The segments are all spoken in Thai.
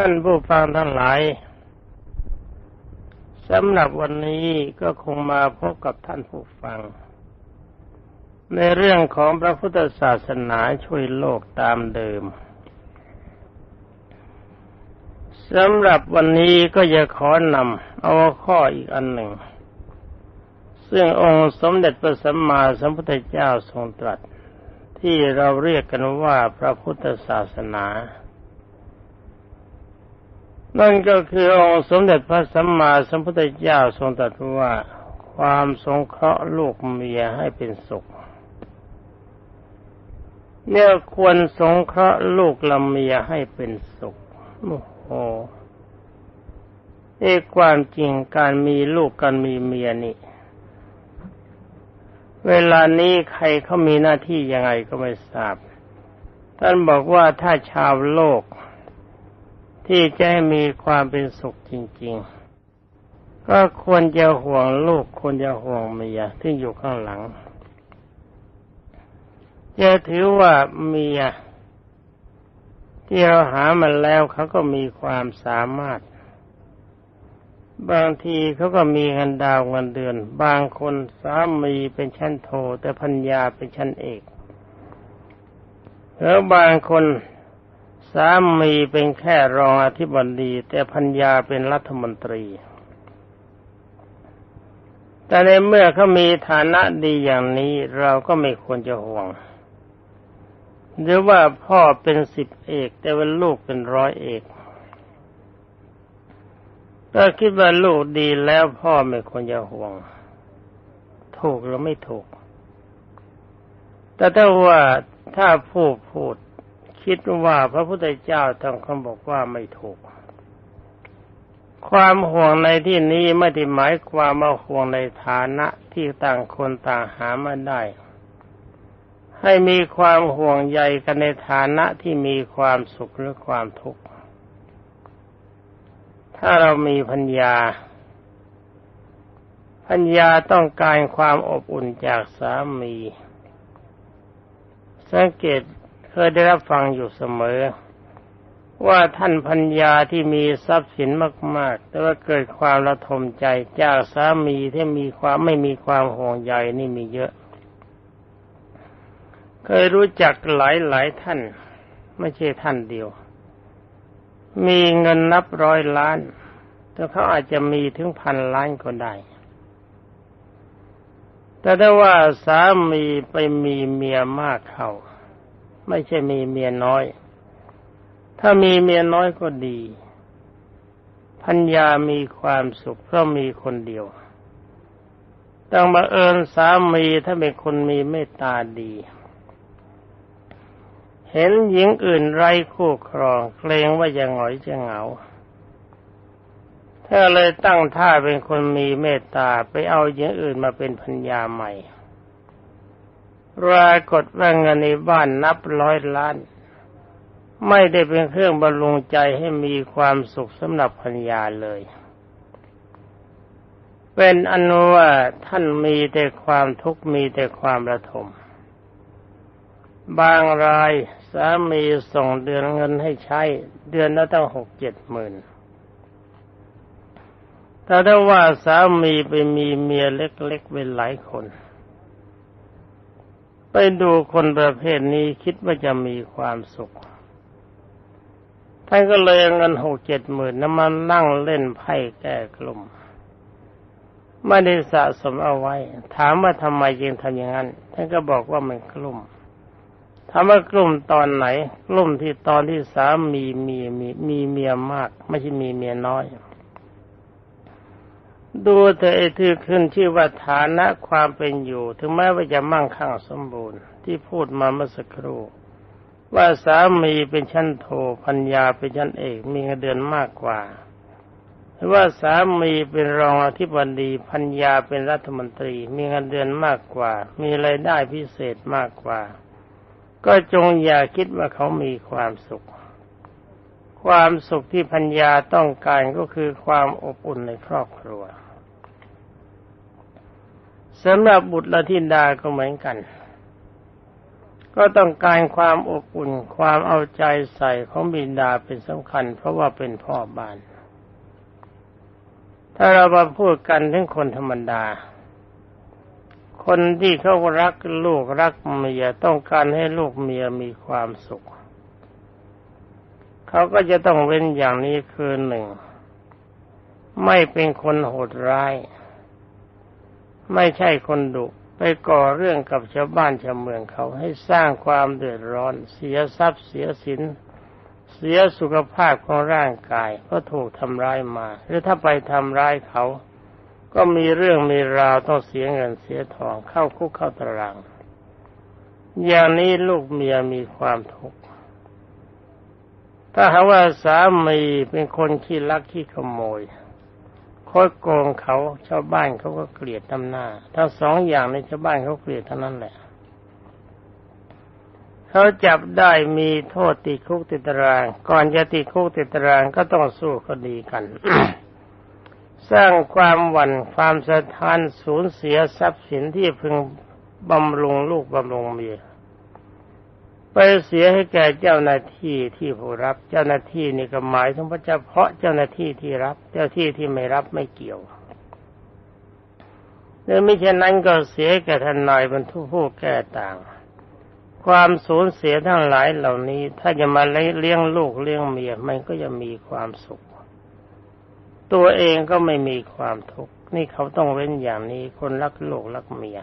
ท่านผู้ฟังทั้งหลายสำหรับวันนี้ก็คงมาพบกับท่านผู้ฟัง ในเรื่องของพระพุทธศาสนาช่วยโลกตามเดิมสำหรับวันนี้ก็จะขอนำเอาข้ออีกอันหนึ่ง ซึ่งองค์สมเด็จพระสัมมาสัมพุทธเจ้าทรงตรัส ที่เราเรียกกันว่าพระพุทธศาสนา นั่นก็คือองค์สมเด็จพระสัมมาสัมพุทธเจ้าทรงตรัสว่าความสงเคราะห์ลูกเมียให้เป็นสุข เนี่ยควรสงเคราะห์ลูกละเมียให้เป็นสุขโอ้โหเอความจริงการมีลูกการมีเมียนี่ เวลานี้ใครเขามีหน้าที่ยังไงก็ไม่ทราบ ท่านบอกว่าถ้าชาวโลก ที่จะให้มีความเป็นสุขจริง ๆ ก็ควรจะห่วงลูกควรจะห่วงเมียที่อยู่ข้างหลังจะถือว่าเมียที่เราหามาแล้วเขาก็มีความสามารถ บางทีเขาก็มีเงินดาวเงินเดือน บางคนสามีเป็นชั้นโท แต่พัญญาเป็นชั้นเอกแล้วบางคน สามีเป็นแค่รองอธิบดี แต่พัญญาเป็นรัฐมนตรี แต่ในเมื่อเขามีฐานะดีอย่างนี้เราก็ไม่ควรจะห่วง หรือว่าพ่อเป็นสิบเอก แต่ว่าลูกเป็นร้อยเอกถ้าคิดว่าลูกดีแล้วพ่อไม่ควรจะห่วง ถูกหรือไม่ถูก แต่ถ้าว่าถ้าผู้พูด คิดว่าพระพุทธเจ้าท่านคำบอกว่าไม่ถูก ความห่วงในที่นี้ไม่ได้หมายความว่าห่วงในฐานะที่ต่างคนต่างหามาได้ ให้มีความห่วงใยกันในฐานะที่มีความสุขหรือความทุกข์ ถ้าเรามีพัญญาพัญญาต้องการความอบอุ่นจากสามี สังเกต ยได้รับฟังอยู่เสมอ ว่าท่านพัญญาที่มีทรัพย์สินมาก ๆ แต่ว่าเกิดความระทมใจจากสามีที่มีความไม่มีความห่วงใยนี่มีเยอะ เคยรู้จักหลายหลายท่าน ไม่ใช่ท่านเดียว มีเงินนับร้อยล้าน แต่เขาอาจจะมีถึงพันล้านก็ได้แต่ถ้ว่าสามีไปมีเมียมากเขา ไม่ใช่มีเมียน้อย ถ้ามีเมียน้อยก็ดีพัญญามีความสุขเพราะมีคนเดียวต้องมาเอิญสามีถ้าเป็นคนมีเมตตาดี เห็นหญิงอื่นไร้คู่ครองเกรงว่าจะหงอยจะเหงาถ้าเลยตั้งท่าเป็นคนมีเมตตาไปเอาหญิงอื่นมาเป็นพัญญาใหม่ รากฏว่าเงินในบ้านนับร้อยล้าน ไม่ได้เป็นเครื่องบรรลุงใจให้มีความสุขสำหรับพัญญาเลย เป็นอนุว่าท่านมีแต่ความทุกข์มีแต่ความระทม บางรายสามีส่งเดือนเงินให้ใช้ เดือนละตั้งหกเจ็ดหมื่นแต่ถ้าว่าสามีไปมีเมียเล็กๆเป็นหลายคน ไปดูคนประเภทนี้คิดว่าจะมีความสุขท่านก็เลยเงินหกเจ็ดหมื่นน้ำมันนั่งเล่นไพ่แก้กลุ่มไม่ได้สะสมเอาไว้ ถามว่าทำไมจึงทำอย่างนั้นท่านก็บอกว่ามันกลุ่มถามว่ากลุ่มตอนไหน กลุ่มที่ตอนที่สามีมีมีมีเมียมาก ไม่ใช่มีเมียน้อย ดูเธอไอ้ที่ขึ้นชื่อว่าฐานะความเป็นอยู่ ถึงแม้ว่าจะมั่งคั่งสมบูรณ์ที่พูดมาเมื่อสักครู่ว่าสามีเป็นชั้นโทพัญญาเป็นชั้นเอกมีเงินเดือนมากกว่าหรือว่าสามีเป็นรองอธิบดีพัญญาเป็นรัฐมนตรี มีเงินเดือนมากกว่า มีรายได้พิเศษมากกว่า ก็จงอย่าคิดว่าเขามีความสุข ความสุขที่พัญญาต้องการก็คือความอบอุ่นในครอบครัวสำหรับบุตรละธิดาก็เหมือนกันก็ก็ต้องการความอบอุ่นความเอาใจใส่ของบิดาเป็นสำคัญ เพราะว่าเป็นพ่อบ้าน ถ้าเรามาพูดกันถึงคนธรรมดา คนที่เขารักลูกรักเมียต้องการให้ลูกเมียมีความสุข เขาก็จะต้องเว้นอย่างนี้คือหนึ่ง ไม่เป็นคนโหดร้าย ไม่ใช่คนดุไปก่อเรื่องกับชาวบ้านชาวเมืองเขาให้สร้างความเดือดร้อน เสียทรัพย์เสียสิน เสียสุขภาพของร่างกายเพราะถูกทำร้ายมา หรือถ้าไปทำร้ายเขา ก็มีเรื่องมีราวต้องเสียเงินเสียทองเข้าคุกเข้าตาราง อย่างนี้ลูกเมียมีความทุกข์ ถ้าหาว่าสามีเป็นคนขี้ลักขี้ขโมยคดโกงเขาชาวบ้านเขาก็เกลียดทำหน้า ทั้งสองอย่างในชาวบ้านเขาเกลียดเท่านั้นแหละเขาจับได้มีโทษติดคุกติดตาราง ก่อนจะติดคุกติดตารางก็ต้องสู้คดีกัน สร้างความหวั่นความสะท้านสูญเสียทรัพย์สินที่พึงบำรุงลูกบำรุงเมีย ไปเสียให้แก่เจ้าหน้าที่ที่ผู้รับ เจ้าหน้าที่นี่ก็หมายถึงพระเฉพาะเจ้าหน้าที่ที่รับ เจ้าที่ที่ไม่รับไม่เกี่ยวหรือไม่เช่นนั้นก็เสียแก่ทนายบรรทุกผู้แก้ต่าง ความสูญเสียทั้งหลายเหล่านี้ ถ้าจะมาเลี้ยงลูกเลี้ยงเมียมันก็จะมีความสุข ตัวเองก็ไม่มีความทุกข์นี่เขาต้องเว้นอย่างนี้คนรักลูกรักเมีย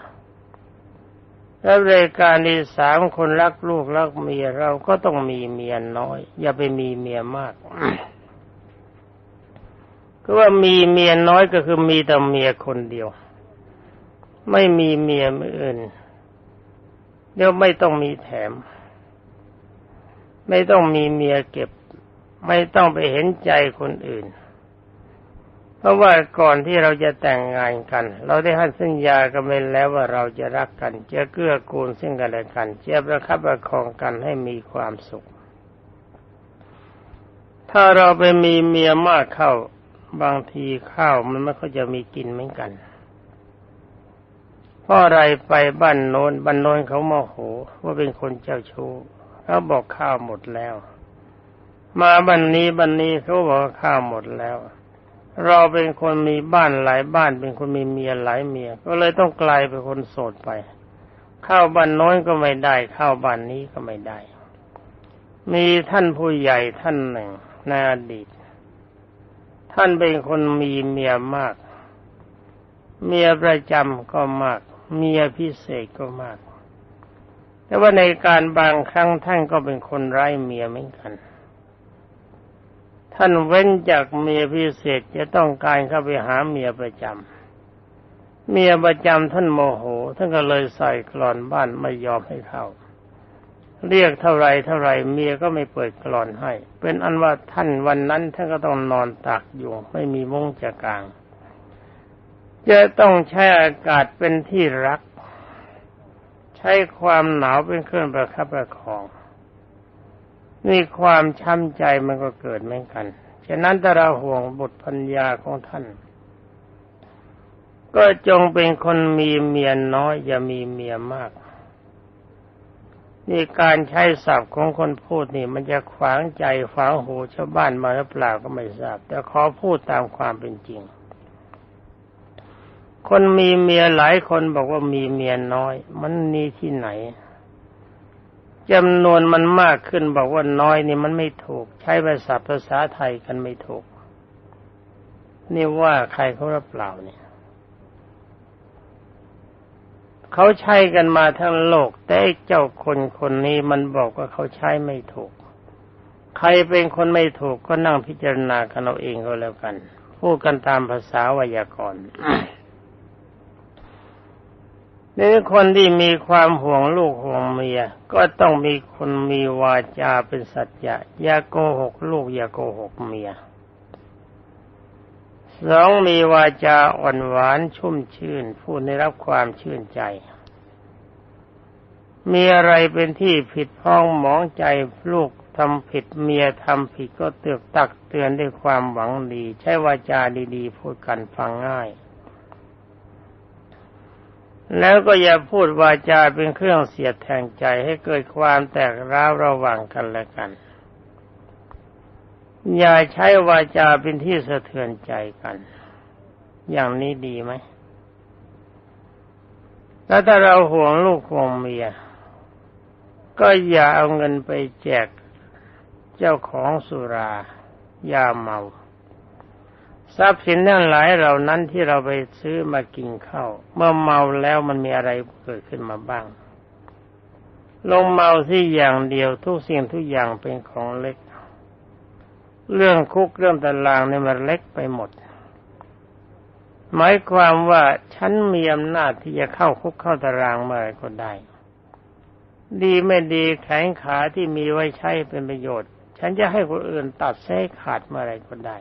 แล้วรายการที่สามคนรักลูกรักเมียเราก็ต้องมีเมียน้อย อย่าไปมีเมียมากก็ว่ามีเมียน้อยก็คือมีแต่เมียคนเดียว ไม่มีเมียอื่นเดี๋ยวไม่ต้องมีแถม ไม่ต้องมีเมียเก็บ ไม่ต้องไปเห็นใจคนอื่น ราะว่าก่อนที่เราจะแต่งงานกัน เราได้ให้สัญญากันไปแล้วว่าเราจะรักกัน จะเกื้อกูลซึ่งกันและกันจะประคับประคองกันให้มีความสุข ถ้าเราไปมีเมียมากเข้า บางทีข้าวมันไม่ค่อยจะมีกินเหมือนกันเพราะอะไรไปบ้านโน้นบ้านโน้นเขาโมโหว่าเป็นคนเจ้าชู้เขาบอกข้าวหมดแล้ว มาบ้านนี้บ้านนี้เขาบอกข้าวหมดแล้ว เราเป็นคนมีบ้านหลายบ้าน เป็นคนมีเมียหลายเมีย ก็เลยต้องกลายเป็นคนโสดไป เข้าบ้านน้อยก็ไม่ได้ เข้าบ้านนี้ก็ไม่ได้ มีท่านผู้ใหญ่ท่านหนึ่งในอดีต ท่านเป็นคนมีเมียมาก เมียประจำก็มาก เมียพิเศษก็มาก แต่ว่าในการบางครั้งท่านก็เป็นคนไร้เมียเหมือนกัน ท่านเว้นจากเมียพิเศษจะต้องการเข้าไปหาเมียประจำ เมียประจำท่านโมโห ท่านก็เลยใส่กรอนบ้านไม่ยอมให้เข้า เรียกเท่าไรเท่าไรเมียก็ไม่เปิดกรอนให้ เป็นอันว่าท่านวันนั้นท่านก็ต้องนอนตากอยู่ไม่มีมุ้งจะกลาง จะต้องใช้อากาศเป็นที่รัก ใช้ความหนาวเป็นเครื่องประคับประคอง นี่ความช้ำใจมันก็เกิดเหมือนกัน ฉะนั้นถ้าเราห่วงบุตรพัญญาของท่าน ก็จงเป็นคนมีเมียน้อย อย่ามีเมียมาก นี่การใช้ศัพท์ของคนพูดนี่มันจะขวางใจขวางหูชาวบ้านมาหรือเปล่าก็ไม่ทราบ แต่ขอพูดตามความเป็นจริง คนมีเมียหลายคนบอกว่ามีเมียน้อย มันมีที่ไหน จำนวนมันมากขึ้นบอกว่าน้อยนี่มันไม่ถูก ใช้ภาษาภาษาไทยกันไม่ถูก นี่ว่าใครเขารับเปล่าเนี่ยเขาใช้กันมาทั้งโลก แต่เจ้าคนคนนี้มันบอกว่าเขาใช้ไม่ถูก ใครเป็นคนไม่ถูกก็นั่งพิจารณากันเอาเองก็แล้วกัน พูดกันตามภาษาไวยากรณ์ นี่คนที่มีความห่วงลูกห่วงเมีย ก็ต้องมีคนมีวาจาเป็นสัจจะอย่าโกหกลูกอย่าโกหกเมียสองมีวาจาอ่อนหวานชุ่มชื่นผู้ได้รับความชื่นใจ มีอะไรเป็นที่ผิดพ้องหมองใจลูกทำผิดเมียทำผิดก็เตือกตักเตือนด้วยความหวังดี ใช้วาจาดี ๆ พูดกันฟังง่าย แล้วก็อย่าพูดวาจาเป็นเครื่องเสียดแทงใจให้เกิดความแตกร้าวระหว่างกันและกัน อย่าใช้วาจาเป็นที่สะเทือนใจกัน อย่างนี้ดีไหม แล้วถ้าเราห่วงลูกห่วงเมีย ก็อย่าเอาเงินไปแจกเจ้าของสุรายาเมา ทรัพย์สินทั้งหลายเหล่านั้นที่เราไปซื้อมากินข้าวเมื่อเมาแล้วมันมีอะไรเกิดขึ้นมาบ้าง ลงเมาที่อย่างเดียวทุกสิ่งทุกอย่างเป็นของเล็ก เรื่องคุกเรื่องตารางเนี่ยมันเล็กไปหมด หมายความว่าฉันมีอำนาจที่จะเข้าคุกเข้าตารางเมื่อไรก็ได้ ดีไม่ดีแขนขาที่มีไว้ใช้เป็นประโยชน์ ฉันจะให้คนอื่นตัดเส้ขาดเมื่อไรก็ได้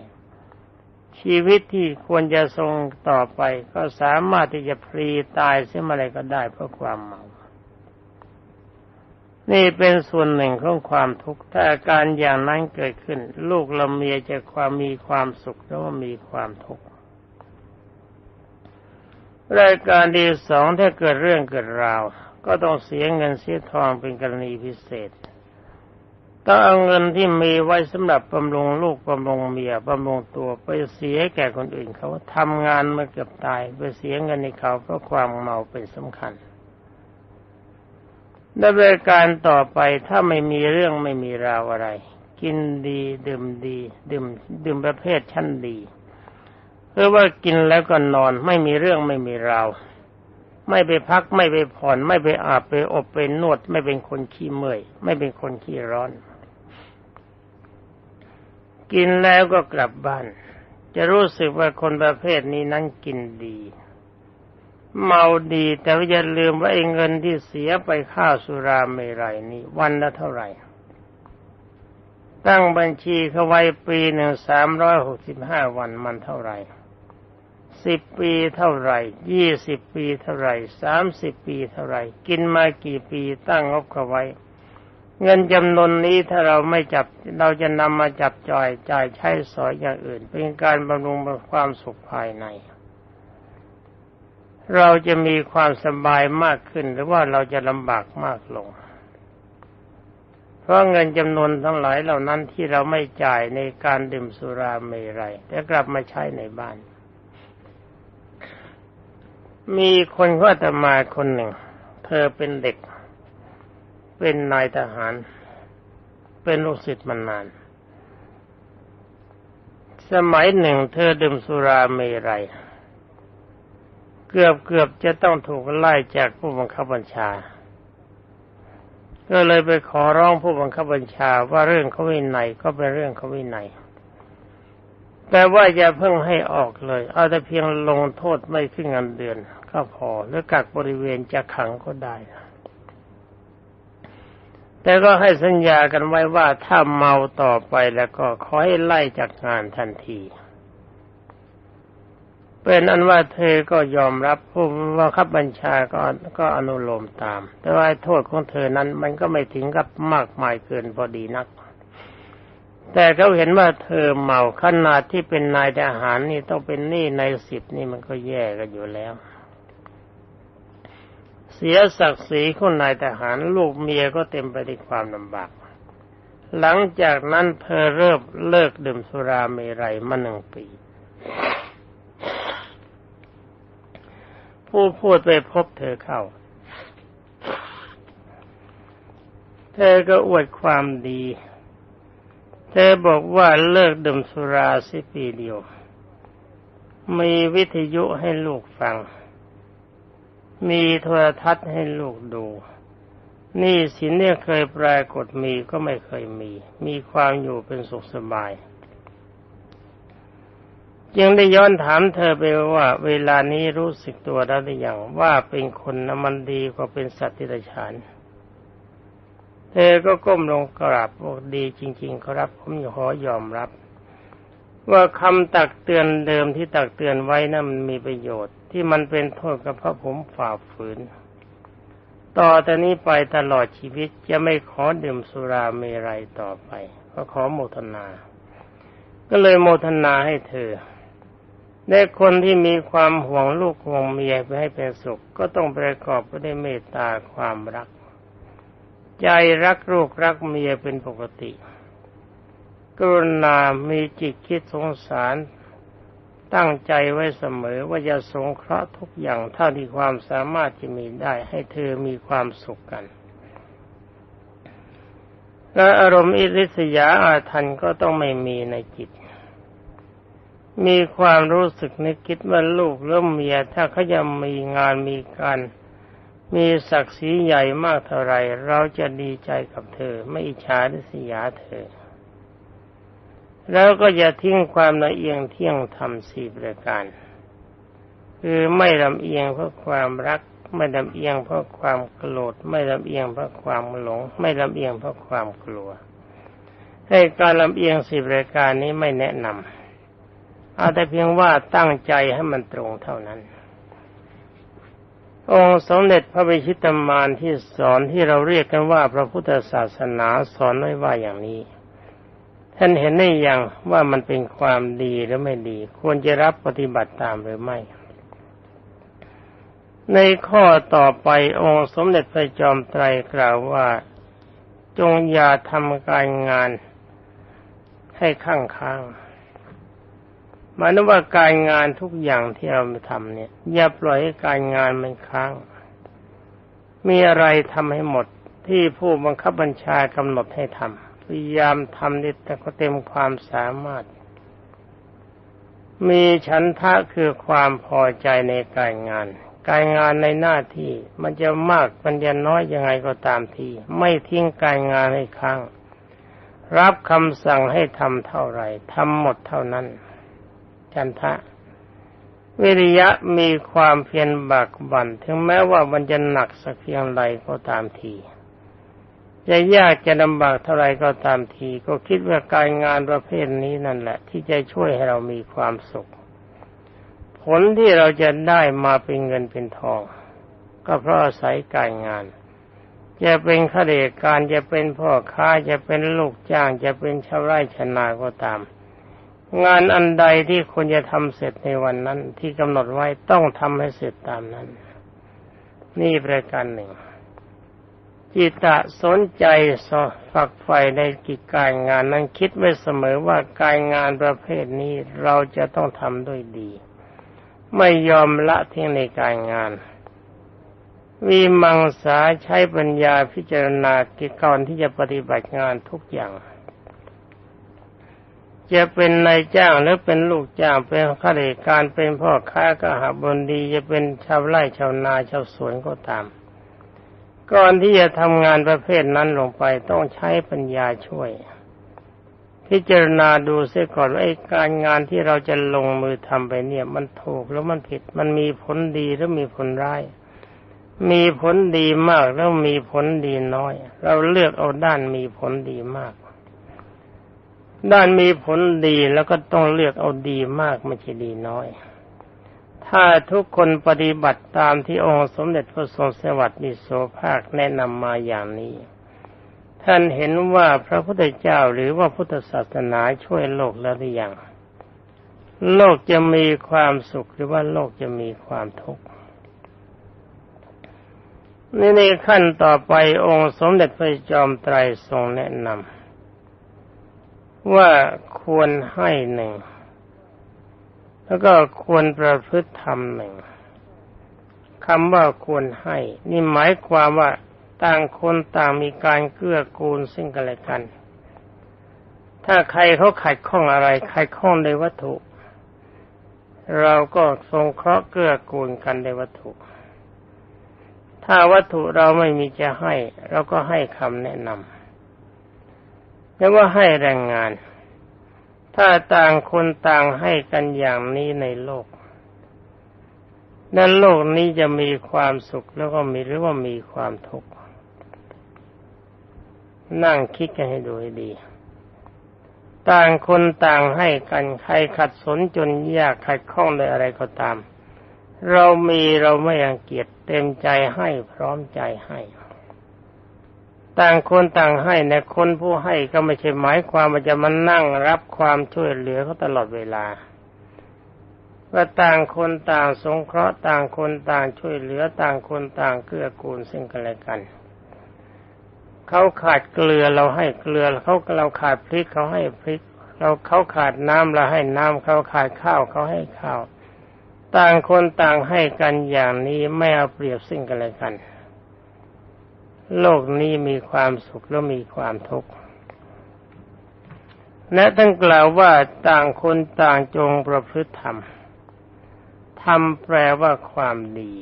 ชีวิตที่ควรจะทรงต่อไป ก็สามารถที่จะพลีตายเสียมาอะไรก็ได้เพราะความเมา นี่เป็นส่วนหนึ่งของความทุกข์ถ้าอาการอย่างนั้นเกิดขึ้น ลูกเราเมียจะความมีความสุขหรือว่ามีความทุกข์รายการที่สองถ้าเกิดเรื่องเกิดราว ก็ต้องเสียเงินเสียทองเป็นกรณีพิเศษ ต้องเอาเงินที่มีไว้สำหรับบำรุงลูกบำรุงเมียบำรุงตัวไปเสียแก่คนอื่นเขาทำงานมาเกือบตายไปเสียเงินในเขาเพราะความเมาเป็นสำคัญในบริการต่อไปถ้าไม่มีเรื่องไม่มีราวอะไร กินดีดื่มดี ดื่มดื่มประเภทชั้นดีเพื่อว่ากินแล้วก็นอนไม่มีเรื่องไม่มีราวไม่ไปพักไม่ไปผ่อน ไม่ไปอาบไปอบไปนวด ไม่เป็นคนขี้เมื่อย ไม่เป็นคนขี้ร้อน กินแล้วก็กลับบ้าน จะรู้สึกว่าคนประเภทนี้นั้นกินดี เมาดีแต่ว่าอย่าลืมว่าไอ้เงินที่เสียไปค่าสุราเมรัยนี่วันละเท่าไหร่ ตั้งบัญชีเขาไว้ปีหนึ่งสามร้อยหกสิบห้าวันมันเท่าไหร่สิบปีเท่าไหร่ยี่สิบปีเท่าไหร่สามสิบปีเท่าไหร่ กินมากี่ปีตั้งงบเขาไว้ เงินจำนวนนี้ถ้าเราไม่จับเราจะนำมาจับจ่ายจ่ายใช้สอยอย่างอื่น เป็นการบำรุงความสุขภายใน เราจะมีความสบายมากขึ้นหรือว่าเราจะลำบากมากลง เพราะเงินจำนวนทั้งหลายเหล่านั้นที่เราไม่จ่ายในการดื่มสุราเมรัยแต่กลับมาใช้ในบ้าน มีคนก็จะมาคนหนึ่ง เธอเป็นเด็ก เป็นนายทหาร เป็นลูกศิษย์มานาน สมัยหนึ่งเธอดื่มสุราเมรัย เกือบเกือบจะต้องถูกไล่จากผู้บังคับบัญชา ก็เลยไปขอร้องผู้บังคับบัญชาว่าเรื่องเขาวินัยก็เป็นเรื่องเขาวินัยแต่ว่าอย่าเพิ่งให้ออกเลย เอาแต่เพียงลงโทษไม่ขึ้นเงินเดือนก็พอหรือกักบริเวณจะขังก็ได้ แต่ก็ให้สัญญากันไว้ว่าถ้าเมาต่อไปแล้วก็ขอให้ไล่จากงานทันทีเป็นอันว่าเธอก็ยอมรับผู้ว่าขับบัญชาก็ก็อนุโลมตาม แต่ว่าโทษของเธอนั้นมันก็ไม่ถึงกับมากมายเกินพอดีนัก แต่เขาเห็นว่าเธอเมาขนาดที่เป็นนายทหารนี่ต้องเป็นหนี้ในสิบนี่มันก็แย่กันอยู่แล้ว สียศักดิ์ศรีของนายทหารลูกเมียก็เต็มไปด้วยความลำบาก หลังจากนั้นเธอเริ่มเลิกดื่มสุราเมรัยมาหนึ่งปี ผู้พูดไปพบเธอเข้า เธอก็อวดความดี เธอบอกว่าเลิกดื่มสุราสิปีเดียว มีวิทยุให้ลูกฟัง มีโทรทัศน์ให้ลูกดูนี่สินเนี่ยเคยปรากฏมีก็ไม่เคยมี มีความอยู่เป็นสุขสบาย จึงได้ย้อนถามเธอไปว่า เวลานี้รู้สึกตัวแล้วหรือยังว่าเป็นคนน้ำมันดีกว่าเป็นสัตว์ที่ไรฉานเธอก็ก้มลงกราบบอกดีจริง ๆ ครับ ผมขอยอมรับ ว่าคำตักเตือนเดิมที่ตักเตือนไว้นะั้นมันมีประโยชน์ ที่มันเป็นโทษกับพระผมฝ่าฝืน ต่อแต่นี้ไปตลอดชีวิตจะไม่ขอดื่มสุราเมรัยต่อไป ก็ขอโมทนา ก็เลยโมทนาให้เธอในคนที่มีความห่วงลูกห่วงเมียไปให้เป็นสุข ก็ต้องประกอบไปด้วยเมตตาความรัก ใจรักลูกรักเมียเป็นปกติ กรุณามีจิตคิดสงสาร ตั้งใจไว้เสมอว่าจะสงเคราะห์ทุกอย่างเท่าที่ความสามารถจะมีได้ให้เธอมีความสุขกันและอารมณ์อิริษยาอาทันก็ต้องไม่มีในจิต มีความรู้สึกนึกคิดว่าลูกหรือเมีย ถ้าเขาจะมีงานมีการมีศักดิ์ศรีใหญ่มากเท่าไรเราจะดีใจกับเธอ ไม่อิจฉาริษยาเธอ แล้วก็อย่าทิ้งความละเอียงเที่ยงธรรมสี่ประการ คือไม่ลำเอียงเพราะความรัก ไม่ลำเอียงเพราะความโกรธไม่ลำเอียงเพราะความหลง ไม่ลำเอียงเพราะความกลัวให้การลำเอียงสี่ประการนี้ไม่แนะนำเอาแต่เพียงว่าตั้งใจให้มันตรงเท่านั้น องค์สมเด็จพระบิชิตมานที่สอนที่เราเรียกกันว่าพระพุทธศาสนาสอนไว้ว่าอย่างนี้ ท่านเห็นได้ยังว่ามันเป็นความดีหรือไม่ดี ควรจะรับปฏิบัติตามหรือไม่ ในข้อต่อไปองค์สมเด็จพระจอมไตรกล่าวว่า จงอย่าทำการงานให้ข้างค้างมายถึงว่าการงานทุกอย่างที่เราทำเนี่ย อย่าปล่อยให้การงานมันค้าง มีอะไรทำให้หมดที่ผู้บังคับบัญชากำหนดให้ทำ พยายามทำนี่แต่ก็เต็มความสามารถ มีฉันทะคือความพอใจในการงาน การงานในหน้าที่มันจะมากมันจะน้อยยังไงก็ตามที ไม่ทิ้งการงานให้ค้างรับคำสั่งให้ทำเท่าไหร่ทำหมดเท่านั้นจันทะ วิริยะมีความเพียรบักบัน่นถึงแม้ว่ามันจะหนักสักเพียงไรก็ตามที จะยากจะลำบากเท่าไรก็ตามที ก็คิดว่าการงานประเภทนี้นั่นแหละ ที่จะช่วยให้เรามีความสุข ผลที่เราจะได้มาเป็นเงินเป็นทอง ก็เพราะอาศัยการงาน จะเป็นข้าราชการจะเป็นพ่อค้าจะเป็นลูกจ้าง จะเป็นชาวไร่ชนาก็ตาม งานอันใดที่ควรจะทำเสร็จในวันนั้น ที่กำหนดไว้ต้องทำให้เสร็จตามนั้น นี่ประการหนึ่ง จิตะสนใจสฝักใฝ่ในกิจการงานนั้นคิดไว้เสมอว่าการงานประเภทนี้เราจะต้องทำด้วยดี ไม่ยอมละทิ้งในการงานวีมังสาใช้ปัญญาพิจารณากิจกรที่จะปฏิบัติงานทุกอย่าง จะเป็นนายจ้างหรือเป็นลูกจ้างเป็นข้าราชการเป็นพ่อค้าก็หาบนดีจะเป็นชาวไร่ชาวนาชาวสวนก็ตาม ก่อนที่จะทำงานประเภทนั้นลงไปต้องใช้ปัญญาช่วย พิจารณาดูเสียก่อนว่าไอ้การงานที่เราจะลงมือทำไปเนี่ย มันถูกหรือมันผิด มันมีผลดีหรือมีผลร้าย มีผลดีมากแล้วมีผลดีน้อย เราเลือกเอาด้านมีผลดีมาก ด้านมีผลดีแล้วก็ต้องเลือกเอาดีมากไม่ใช่ดีน้อย ถ้าทุกคนปฏิบัติตามที่องค์สมเด็จพระทรงสวัสดิโสภาคแนะนำมาอย่างนี้ ท่านเห็นว่าพระพุทธเจ้าหรือว่าพุทธศาสนาช่วยโลกแล้วหรือยังโลกจะมีความสุขหรือว่าโลกจะมีความทุกข์นี่ในขั้นต่อไปองค์สมเด็จพระจอมไตรทรงแนะนำว่าควรให้หนึ่ง แล้วก็ควรประพฤติธรรมหนึ่งคำว่าควรให้ นี่หมายความว่าต่างคนต่างมีการเกื้อกูลซึ่งกันและกัน ถ้าใครเขาขัดข้องอะไร ใครข้องในวัตถุ เราก็ทรงเคราะห์เกื้อกูลกันในวัตถุ ถ้าวัตถุเราไม่มีจะให้ เราก็ให้คำแนะนำแล้วว่าให้แรงงาน ถ้าต่างคนต่างให้กันอย่างนี้ในโลก นั้นโลกนี้จะมีความสุขแล้วก็มีหรือว่ามีความทุกข์ นั่งคิดกันให้ดูให้ดี ต่างคนต่างให้กันใครขัดสนจนยากขัดข้องในอะไรก็ตาม เรามีเราไม่รังเกียจเต็มใจให้พร้อมใจให้ ต่างคนต่างให้ในคนผู้ให้ก็ไม่ใช่หมายความว่าจะมานั่งรับความช่วยเหลือเขาตลอดเวลาว่าต่างคนต่างสงเคราะห์ต่างคนต่างช่วยเหลือต่างคนต่างเกื้อกูลซึ่งกันและกันเขาขาดเกลือเราให้เกลือเขาเราขาดพริกเขาให้พริก เราเขาขาดน้ำเราให้น้ำเขาขาดข้าวเขาให้ข้าว ต่างคนต่างให้กันอย่างนี้ไม่เอาเปรียบซึ่งกันและกัน โลกนี้มีความสุขและมีความทุกข์และท่านกล่าวว่าต่างคนต่างจงประพฤติธรรม ธรรมแปลว่าความดี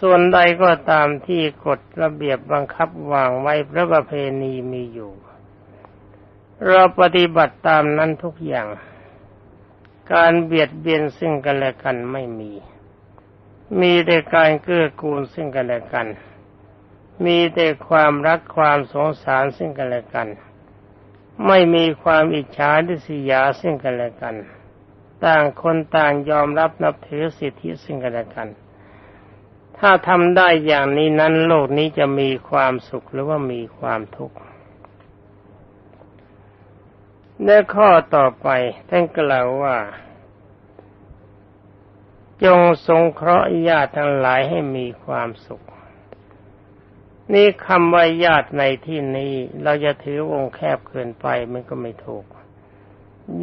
ส่วนใดก็ตามที่กฎระเบียบบังคับวางไว้พระประเพณีมีอยู่ เราปฏิบัติตามนั้นทุกอย่าง การเบียดเบียนซึ่งกันและกันไม่มี มีแต่การเกื้อกูลซึ่งกันและกัน มีแต่ความรักความสงสารซึ่งกันและกัน ไม่มีความอิจฉาดิสยาซึ่งกันและกัน ต่างคนต่างยอมรับนับถือสิทธิซึ่งกันและกัน ถ้าทำได้อย่างนี้นั้นโลกนี้จะมีความสุขหรือว่ามีความทุกข์ในข้อต่อไปท่านกล่าวว่า จงสงเคราะห์ญาติทั้งหลายให้มีความสุข นี่คำว่าญาติในที่นี้เราจะถือวงแคบเกินไปมันก็ไม่ถูก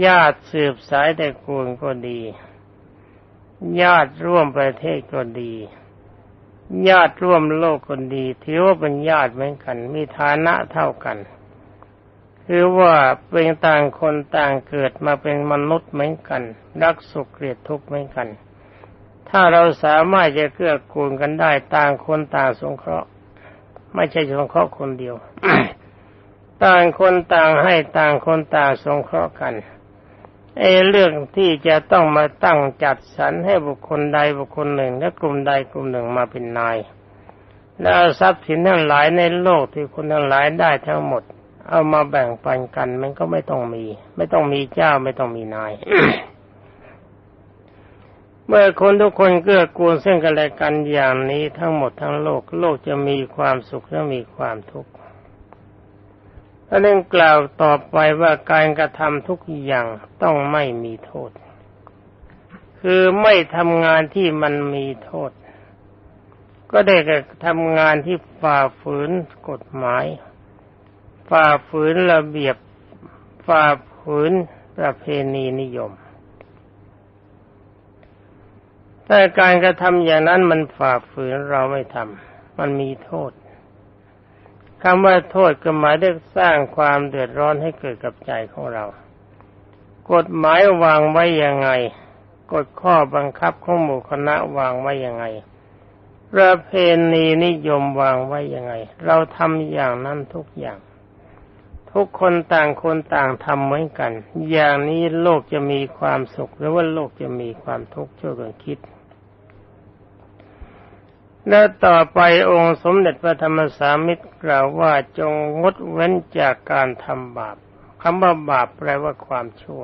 ญาติสืบสายแต่กูลก็ดี ญาติร่วมประเทศก็ดี ญาติร่วมโลกก็ดี ถือว่าเป็นญาติเหมือนกัน มีฐานะเท่ากัน คือว่าเป็นต่างคนต่างเกิดมาเป็นมนุษย์เหมือนกัน รักสุขเกลียดทุกข์เหมือนกัน ถ้าเราสามารถจะเกื้อกูลกันได้ต่างคนต่างสงเคราะห์ ไม่ใช่สงเคราะห์คนเดียว ต่างคนต่างให้ต่างคนต่างสงเคราะห์กันไอ้เรื่องที่จะต้องมาตั้งจัดสรรให้บุคคลใดบุคคลหนึ่ง และกลุ่มใดกลุ่มหนึ่งมาเป็นนาย แล้วทรัพย์สินทั้งหลายในโลกที่คนทั้งหลายได้ทั้งหมด เอามาแบ่งปันกัน มันก็ไม่ต้องมี ไม่ต้องมีเจ้าไม่ต้องมีนาย เมื่อคนทุกคนเกื้อกูลซึ่งกันและกันอย่างนี้ทั้งหมดทั้งโลก โลกจะมีความสุขและมีความทุกข์ถ้าเรื่องกล่าวต่อไปว่าการกระทำทุกอย่างต้องไม่มีโทษ คือไม่ทำงานที่มันมีโทษ ก็ได้กับทำงานที่ฝ่าฝืนกฎหมาย ฝ่าฝืนระเบียบ ฝ่าฝืนประเพณีนิยม ถ้าการกระทำอย่างนั้นมันฝ่าฝืนเราไม่ทำมันมีโทษคำว่าโทษก็หมายถึงสร้างความเดือดร้อนให้เกิดกับใจของเรา กฎหมายวางไว้ยังไง กฎข้อบังคับของหมู่คณะวางไว้ยังไงประเพณีนิยมวางไว้ยังไง เราทำอย่างนั้นทุกอย่าง ทุกคนต่างคนต่างทำเหมือนกัน อย่างนี้โลกจะมีความสุขหรือว่าโลกจะมีความทุกข์ช่วยกันคิด และต่อไปองค์สมเด็จพระธรรมสามิตรกล่าวว่าจงงดเว้นจากการทำบาปคำว่าบาปแปลว่าความชั่ว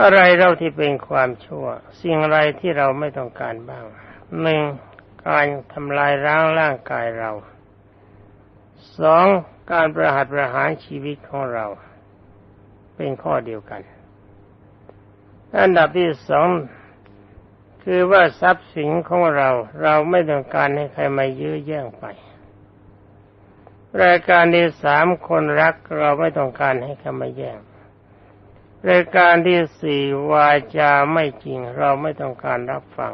อะไรเราที่เป็นความชั่ว สิ่งอะไรที่เราไม่ต้องการบ้างหนึ่งการทำลายร่างร่างกายเราสองการประหัตประหารชีวิตของเรา เป็นข้อเดียวกัน อันดับที่สอง คือว่าทรัพย์สินของเราเราไม่ต้องการให้ใครมายื้อแย่งไป รายการที่สามคนรักเราไม่ต้องการให้ใครมาแย่งรายการที่สี่วาจาไม่จริง เราไม่ต้องการรับฟัง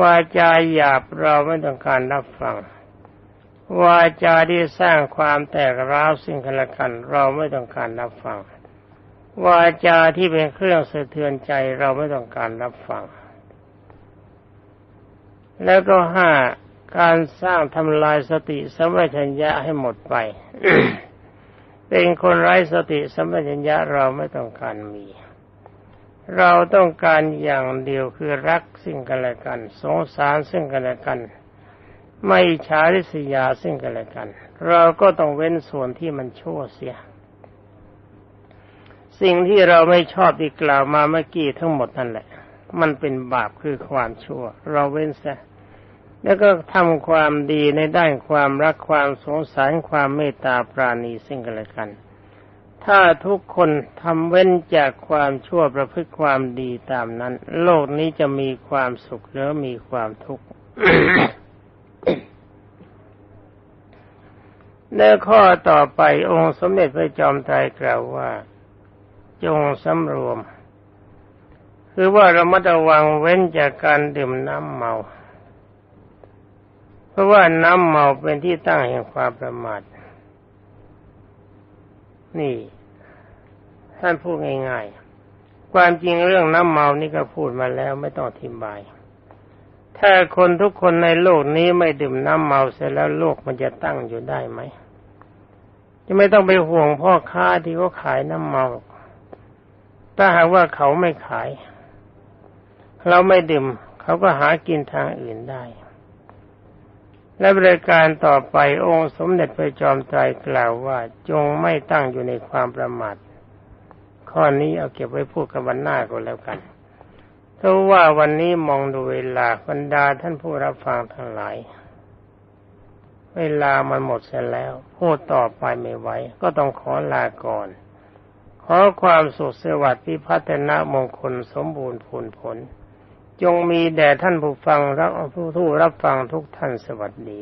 วาจาหยาบเราไม่ต้องการรับฟัง วาจาที่สร้างความแตกร้าวสิ่งกันและกัน เราไม่ต้องการรับฟัง วาจาที่เป็นเครื่องสะเทือนใจเราไม่ต้องการรับฟัง แล้วก็ห้าการสร้างทำลายสติสัมปชัญญะให้หมดไป เป็นคนไร้สติสัมปชัญญะเราไม่ต้องการมี เราต้องการอย่างเดียวคือรักสิ่งกันและกัน สงสารซึ่งกันและกัน ไม่ฉาริษยาซึ่งกันและกัน เราก็ต้องเว้นส่วนที่มันชั่วเสีย สิ่งที่เราไม่ชอบที่กล่าวมาเมื่อกี้ทั้งหมดนั่นแหละ มันเป็นบาปคือความชั่ว เราเว้นซะแล้วก็ทำความดีในด้านความรักความสงสารความเมตตาปราณีสิ่งกันและกัน ถ้าทุกคนทำเว้นจากความชั่วประพฤติความดีตามนั้น โลกนี้จะมีความสุขหรือมีความทุกข์ในข้อต่อไปองค์สมเด็จพระจอมไตรกล่าวว่า จงสำรวม คือว่าเรามัดระวังเว้นจากการดื่มน้ำเมา เพราะว่าน้ำเมาเป็นที่ตั้งแห่งความประมาท นี่ ท่านพูดง่ายๆ ความจริงเรื่องน้ำเมานี่ก็พูดมาแล้วไม่ต้องอธิบาย ถ้าคนทุกคนในโลกนี้ไม่ดื่มน้ำเมาเสร็จแล้วโลกมันจะตั้งอยู่ได้ไหมจะไม่ต้องไปห่วงพ่อค้าที่เขาขายน้ำเมา ถ้าหากว่าเขาไม่ขาย เราไม่ดื่ม เขาก็หากินทางอื่นได้ และบริการต่อไปองค์สมเด็จพระจอมไตรกล่าวว่า จงไม่ตั้งอยู่ในความประมาทข้อนี้เอาเก็บไว้พูดกับวันหน้าก็แล้วกันเพราะว่าวันนี้มองดูเวลาบรรดาท่านผู้รับฟังทั้งหลาย เวลามันหมดเสียแล้วพูดต่อไปไม่ไหวก็ต้องขอลาก่อน อความสุขสวัสดิ์พิพัฒนามงคลสมบูรณ์ผลผล จงมีแด่ท่านผู้ฟังรับผู้รับฟังทุกท่านสวัสดี